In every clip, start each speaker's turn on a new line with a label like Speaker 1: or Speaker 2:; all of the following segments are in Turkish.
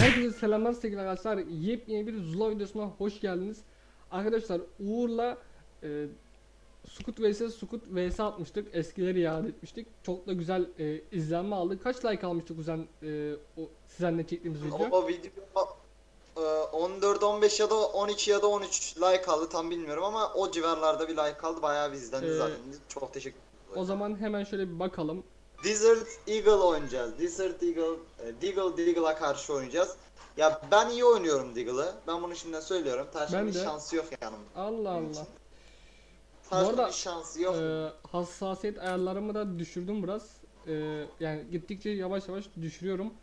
Speaker 1: Herkese selamlar sevgili arkadaşlar. Yepyeni bir Zula videosuna hoş geldiniz. Arkadaşlar Uğur'la e, Sukut vs Sukut vs atmıştık. Eskileri iade etmiştik. Çok da güzel e, izlenme aldı. Kaç like almıştık kuzen e, o sizinle çektiğimiz video?
Speaker 2: O video e, 14 15 ya da 12 ya da 13 like aldı tam bilmiyorum ama o civarlarda bir like aldı bayağı bir izlendi
Speaker 1: Ee,
Speaker 2: zaten. Çok teşekkür ederim.
Speaker 1: O zaman hemen şöyle bir bakalım.
Speaker 2: Desert Eagle oynayacağız. Desert Eagle, e, Deagle Deagle'a karşı oynayacağız. Ya ben iyi oynuyorum Deagle'ı. Ben bunu şimdiden söylüyorum. Taş'ın
Speaker 1: Ben
Speaker 2: bir
Speaker 1: de.
Speaker 2: şansı yok yanımda.
Speaker 1: Allah
Speaker 2: için.
Speaker 1: Allah. Arada,
Speaker 2: bir şansı yok.
Speaker 1: Ee, hassasiyet ayarlarımı da düşürdüm biraz. Ee, yani gittikçe yavaş yavaş düşürüyorum.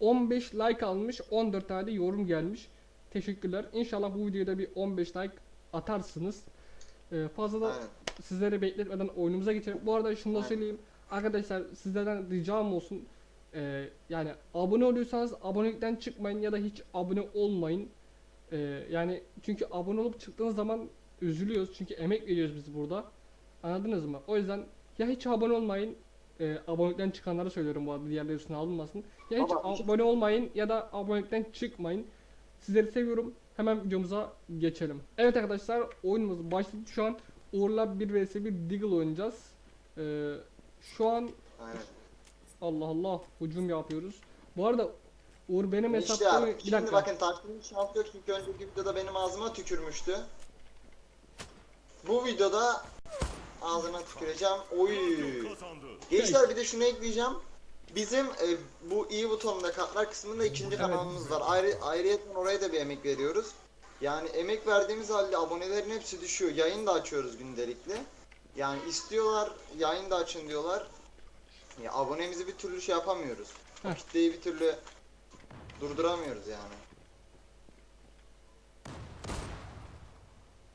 Speaker 1: 15 like almış, 14 tane de yorum gelmiş. Teşekkürler. İnşallah bu videoda bir 15 like atarsınız. Ee, fazla da
Speaker 2: Aynen.
Speaker 1: sizleri bekletmeden oyunumuza geçelim. Bu arada şunu da
Speaker 2: Aynen.
Speaker 1: söyleyeyim. Arkadaşlar sizlerden ricam olsun. Ee, yani abone oluyorsanız abonelikten çıkmayın ya da hiç abone olmayın. Ee, yani çünkü abone olup çıktığınız zaman üzülüyoruz. Çünkü emek veriyoruz biz burada. Anladınız mı? O yüzden ya hiç abone olmayın. E, abonelikten çıkanlara söylüyorum bu arada diğerleri üstüne alınmasın. Ya hiç
Speaker 2: Ama şey-
Speaker 1: abone olmayın ya da abonelikten çıkmayın. Sizleri seviyorum. Hemen videomuza geçelim. Evet arkadaşlar oyunumuz başladı. Şu an Uğur'la 1 vs 1 Deagle oynayacağız. Ee, şu an
Speaker 2: Aynen.
Speaker 1: Allah Allah hücum yapıyoruz. Bu arada Uğur benim
Speaker 2: İşte
Speaker 1: hesapta
Speaker 2: abi,
Speaker 1: bir
Speaker 2: şimdi
Speaker 1: dakika.
Speaker 2: bakın Taş'ın şansı yok çünkü önceki videoda benim ağzıma tükürmüştü. Bu videoda ağzına tüküreceğim. Oy. Gençler bir de şunu ekleyeceğim. Bizim e, bu i butonunda kartlar kısmında ikinci kanalımız var. Ayrı, ayrıyeten oraya da bir emek veriyoruz. Yani emek verdiğimiz halde abonelerin hepsi düşüyor. Yayın da açıyoruz gündelikli. Yani istiyorlar yayın da açın diyorlar. Ya abonemizi bir türlü şey yapamıyoruz. O
Speaker 1: Heh.
Speaker 2: kitleyi bir türlü durduramıyoruz yani.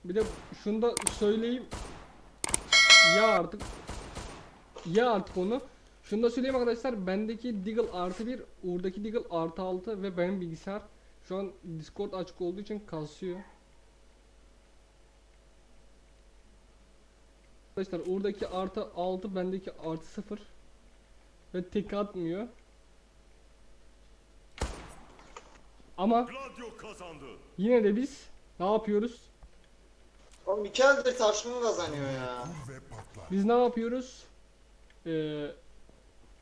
Speaker 1: Bir de şunu da söyleyeyim. Ya artık. Ya artık onu. Şunu da söyleyeyim arkadaşlar. Bendeki Deagle artı 1, Uğur'daki Deagle artı 6 ve benim bilgisayar şu an Discord açık olduğu için kasıyor. Arkadaşlar Uğur'daki artı 6, bendeki artı 0 ve tek atmıyor. Ama yine de biz ne yapıyoruz?
Speaker 2: Oğlum iki eldir taşını kazanıyor ya.
Speaker 1: Biz ne yapıyoruz? Ee,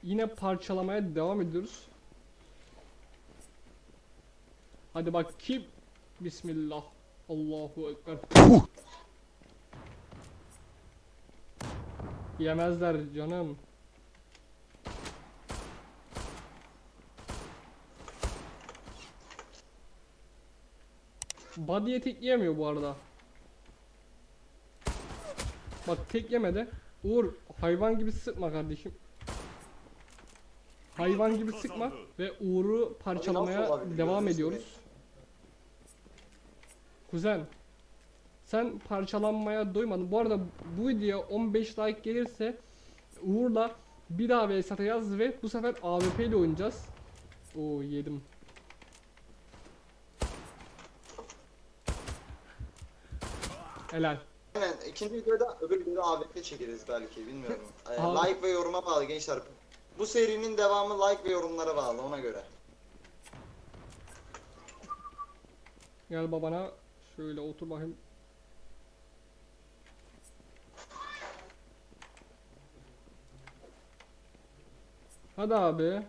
Speaker 1: yine parçalamaya devam ediyoruz. Hadi bak kim? Bismillah. Allahu Ekber. Yemezler canım. Body'ye tek yemiyor bu arada. Bak tek yemedi. Uğur hayvan gibi sıkma kardeşim. Hayvan gibi sıkma ve Uğur'u parçalamaya devam ediyoruz. Kuzen sen parçalanmaya doymadın. Bu arada bu video 15 like gelirse Uğur'la bir daha vs atacağız ve bu sefer AWP ile oynayacağız. Oo yedim. Helal.
Speaker 2: Aynen ikinci videoda öbür videoda ABP çekeriz belki bilmiyorum. Ee,
Speaker 1: Abi.
Speaker 2: like ve yoruma bağlı gençler. Bu serinin devamı like ve yorumlara bağlı ona göre.
Speaker 1: Gel babana şöyle otur bakayım. Hadi abi.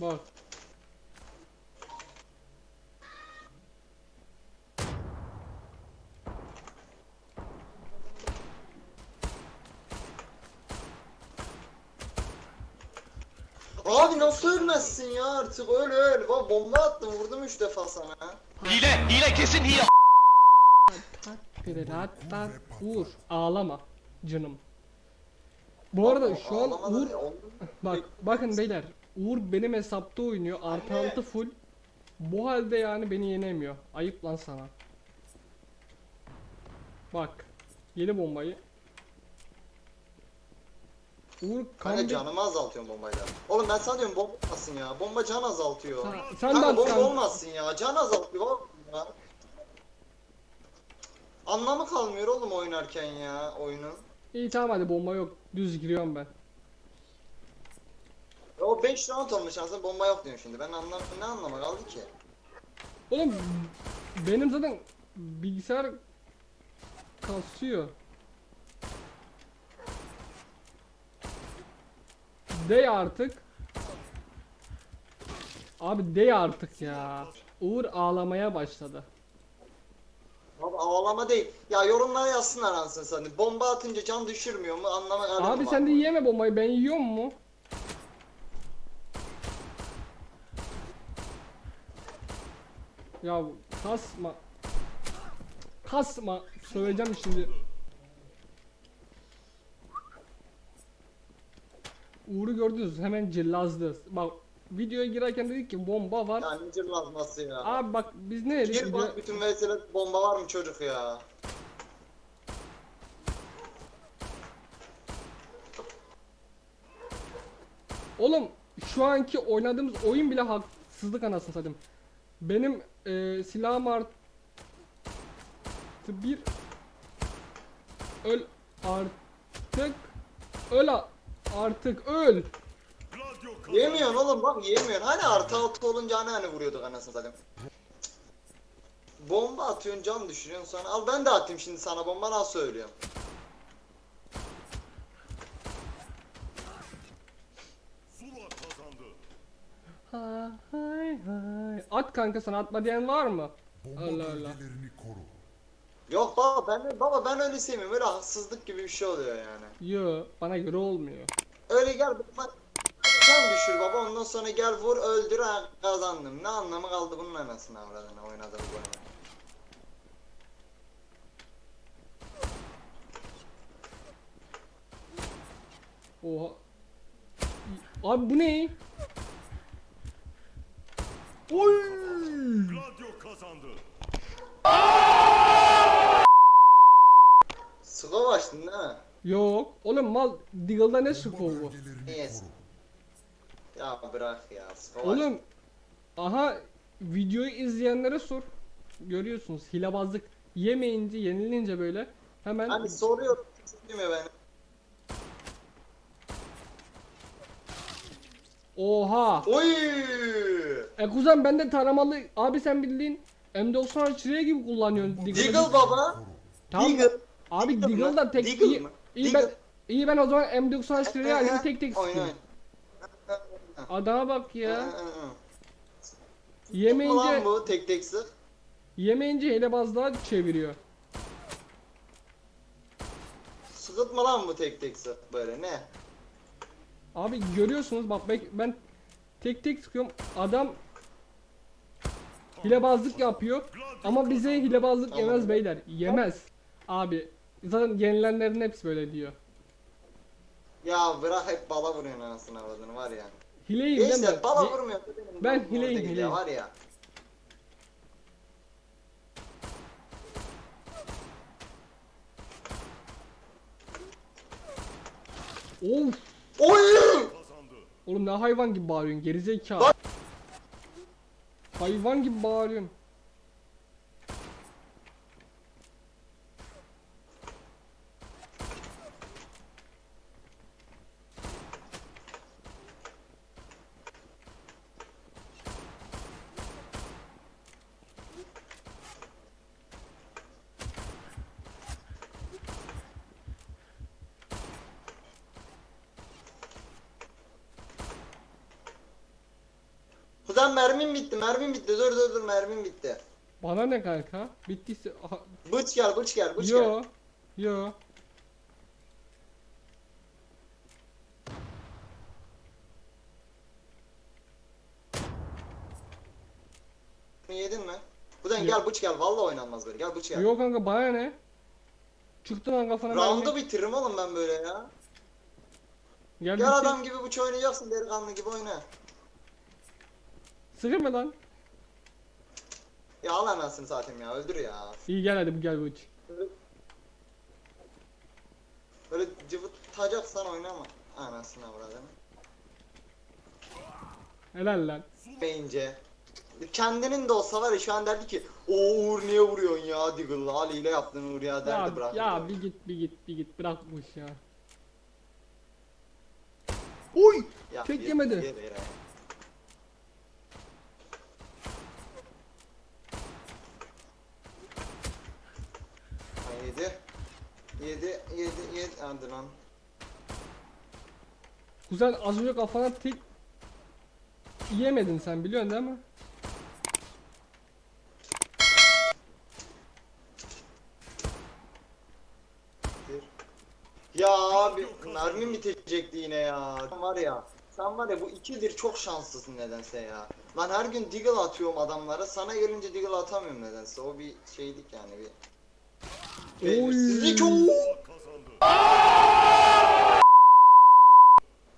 Speaker 1: Bak.
Speaker 2: Abi nasıl ölmezsin ya artık öl öl. Bak bomba attım vurdum 3 defa sana.
Speaker 3: Hile, hile kesin hile.
Speaker 1: Hatta Uğur ağlama canım. Bu arada şu an Uğur. Bak bakın beyler Uğur benim hesapta oynuyor artı altı full Bu halde yani beni yenemiyor Ayıp lan sana Bak Yeni bombayı Uğur
Speaker 2: Kanka
Speaker 1: comeback
Speaker 2: canımı azaltıyorum bombayla. Oğlum ben sana diyorum bomba olmasın ya. Bomba can azaltıyor.
Speaker 1: Sen- sen
Speaker 2: Kanka bomba
Speaker 1: kanka.
Speaker 2: olmasın ya. Can azaltıyor ya. Anlamı kalmıyor oğlum oynarken ya oyunun.
Speaker 1: İyi tamam hadi bomba yok düz giriyorum ben
Speaker 2: o 5 round olmuş aslında bomba yok diyorum şimdi. Ben anlam ne anlama kaldı ki?
Speaker 1: Oğlum benim zaten bilgisayar kasıyor. Dey artık. Abi dey artık ya. Uğur ağlamaya başladı.
Speaker 2: Abi ağlama değil. Ya yorumlara yazsınlar anasını satayım. Bomba atınca can düşürmüyor mu anlama kaldı
Speaker 1: Abi
Speaker 2: mı
Speaker 1: sen de yeme bombayı ben yiyor mu? Ya kasma. Kasma. Söyleyeceğim şimdi. Uğur'u gördünüz hemen cillazdı. Bak videoya girerken dedik ki bomba var.
Speaker 2: Ya ne cırlatması ya.
Speaker 1: Abi bak biz ne dedik? Video-
Speaker 2: bak bütün VS'de bomba var mı çocuk ya?
Speaker 1: Oğlum şu anki oynadığımız oyun bile haksızlık anasını satayım. Benim e, silahım artı bir öl artık öl artık öl.
Speaker 2: Yemiyorsun oğlum bak yemiyorsun. Hani artı altı olunca hani hani vuruyorduk anasını satayım. Bomba atıyorsun can düşürüyorsun sonra. Al ben de atayım şimdi sana bomba nasıl söylüyorum.
Speaker 1: Ha, hay hay. At kanka sana atma diyen var mı?
Speaker 4: Bomba
Speaker 1: Allah Allah.
Speaker 4: bölgelerini koru.
Speaker 2: Yok baba ben baba ben öyle sevmiyorum. Öyle haksızlık gibi bir şey oluyor yani.
Speaker 1: Yo bana göre olmuyor.
Speaker 2: Öyle gel bak düşür baba ondan sonra gel vur öldür ha kazandım. Ne anlamı kaldı bunun anasını avradına oynadığım bu oyunu.
Speaker 1: Oha. Abi bu ne? Oy!
Speaker 3: Gladio kazandı.
Speaker 2: Açtın değil mi?
Speaker 1: Yok. Oğlum mal Deagle'da ne sık
Speaker 4: Bomba
Speaker 1: oldu?
Speaker 2: Ya bırak ya skov
Speaker 1: Oğlum aha videoyu izleyenlere sor. Görüyorsunuz hilebazlık yemeyince yenilince böyle hemen
Speaker 2: Hani soruyorum bilmiyor beni.
Speaker 1: oha.
Speaker 2: Oy!
Speaker 1: E kuzen ben de taramalı abi sen bildiğin M90 çileği gibi kullanıyorsun.
Speaker 2: Deagle baba.
Speaker 1: Tamam.
Speaker 2: Deagle.
Speaker 1: Abi
Speaker 2: Deagle
Speaker 1: da tek
Speaker 2: Deagle
Speaker 1: iyi, iyi ben iyi ben o zaman M90 çileği alayım tek tek
Speaker 2: Oyna
Speaker 1: Adama bak ya. Yemeyince
Speaker 2: Ulan bu tek tek sık.
Speaker 1: yemeyince hilebazlığa çeviriyor.
Speaker 2: Sıkıtma lan bu tek tek sık böyle ne?
Speaker 1: Abi görüyorsunuz bak ben, ben tek tek sıkıyorum. Adam hilebazlık yapıyor ama bize hilebazlık
Speaker 2: Tamam.
Speaker 1: yemez beyler. Yemez. Abi zaten yenilenlerin hepsi böyle diyor.
Speaker 2: Ya bırak hep bala vuruyorsun anasını avradını var ya.
Speaker 1: Hileyim değil mi?
Speaker 2: Bala
Speaker 1: Hi-
Speaker 2: vurmuyor.
Speaker 1: Ben
Speaker 2: orada
Speaker 1: hileyim,
Speaker 2: gidiyor
Speaker 1: hileyim.
Speaker 2: Var ya.
Speaker 1: Of!
Speaker 2: Oy!
Speaker 1: Oğlum ne hayvan gibi bağırıyorsun gerizekalı. Hayvan gibi bağırıyorsun.
Speaker 2: Kuzen mermim bitti, mermim bitti. Dur dur dur mermim bitti.
Speaker 1: Bana ne kanka? Bittiyse... Aha,
Speaker 2: Bıç gel, bıç gel, bıç gel.
Speaker 1: yo. Yo.
Speaker 2: Bunu yedin mi? Kuzen gel bıç gel. Vallahi oynanmaz böyle. Gel bıç gel.
Speaker 1: Yo kanka bana ne? Çıktı lan kafana
Speaker 2: Round'u
Speaker 1: mermi.
Speaker 2: bitiririm oğlum ben böyle ya.
Speaker 1: Gel,
Speaker 2: Gel adam gibi bıç oynayacaksın delikanlı gibi oyna.
Speaker 1: Sıkılma lan.
Speaker 2: Ya al anasını satayım ya öldür ya.
Speaker 1: İyi gel hadi bu gel bu iç.
Speaker 2: Böyle, cıvıtacaksan oynama. Anasını avradını.
Speaker 1: Helal lan.
Speaker 2: Beyince. Kendinin de olsa var ya şu an derdi ki o Uğur niye vuruyorsun ya Deagle'la Ali ile yaptın Uğur ya derdi bırak.
Speaker 1: ya bir git bir git bir git bırakmış ya.
Speaker 2: Uy! Ya
Speaker 1: Tek yemedi.
Speaker 2: yedi ya. Yedi. Yedi, yedi, yedi. Hadi lan.
Speaker 1: Kuzen az önce kafana tek yemedin sen biliyorsun değil mi?
Speaker 2: Ya abi mermim bitecekti yine ya. Sen var ya. Sen var ya bu ikidir çok şanslısın nedense ya. Ben her gün deagle atıyorum adamlara. Sana gelince deagle atamıyorum nedense. O bir şeylik yani bir. Belirsizlik.
Speaker 3: Kazandı.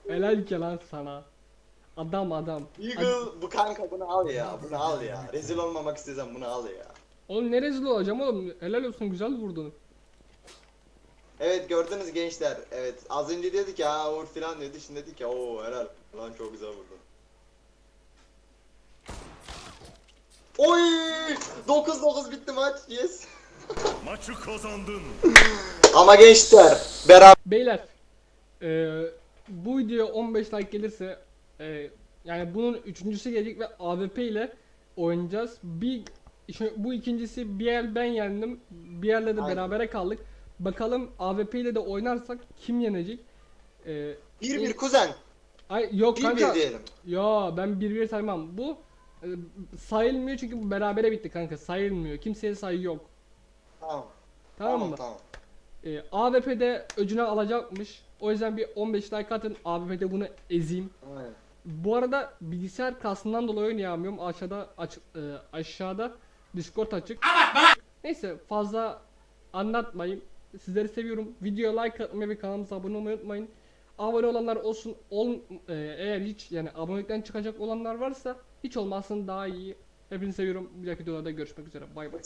Speaker 1: Helal ki lan sana. Adam adam.
Speaker 2: Eagle bu kanka bunu al ya. Bunu al ya. Rezil olmamak istesem bunu al ya.
Speaker 1: Oğlum ne rezil olacağım oğlum. Helal olsun güzel vurdun.
Speaker 2: Evet gördünüz gençler. Evet az önce dedik ya Uğur filan dedi. Şimdi dedik ya ooo helal. Lan çok güzel vurdun. Oy! 9-9 bitti maç. Yes.
Speaker 3: Maçı kazandın.
Speaker 2: Ama gençler beraber
Speaker 1: Beyler. eee, bu video 15 like gelirse eee, yani bunun üçüncüsü gelecek ve AWP ile oynayacağız. Bir şu- bu ikincisi bir el ben yendim. Bir yerle de
Speaker 2: Aynen.
Speaker 1: berabere kaldık. Bakalım AWP ile de oynarsak kim yenecek? Eee
Speaker 2: 1-1 kuzen.
Speaker 1: ay yok
Speaker 2: 1-1
Speaker 1: kanka.
Speaker 2: diyelim.
Speaker 1: Ya ben 1-1 saymam. Bu e, sayılmıyor çünkü bu berabere bitti kanka. Sayılmıyor. Kimseye sayı yok.
Speaker 2: Tamam.
Speaker 1: Tamam,
Speaker 2: Tamam
Speaker 1: mı?
Speaker 2: tamam.
Speaker 1: E, AWP'de öcünü alacakmış. O yüzden bir 15 like atın. AWP'de bunu ezeyim.
Speaker 2: Aynen.
Speaker 1: Bu arada bilgisayar kasından dolayı oynayamıyorum. Aşağıda aç, e, aşağıda Discord açık. Neyse fazla anlatmayayım. Sizleri seviyorum. Videoya like atmayı ve kanalımıza abone olmayı unutmayın. Abone olanlar olsun. Ol, e, eğer hiç yani abonelikten çıkacak olanlar varsa hiç olmasın daha iyi. Hepinizi seviyorum. Bir dahaki videolarda görüşmek üzere. Bay bay.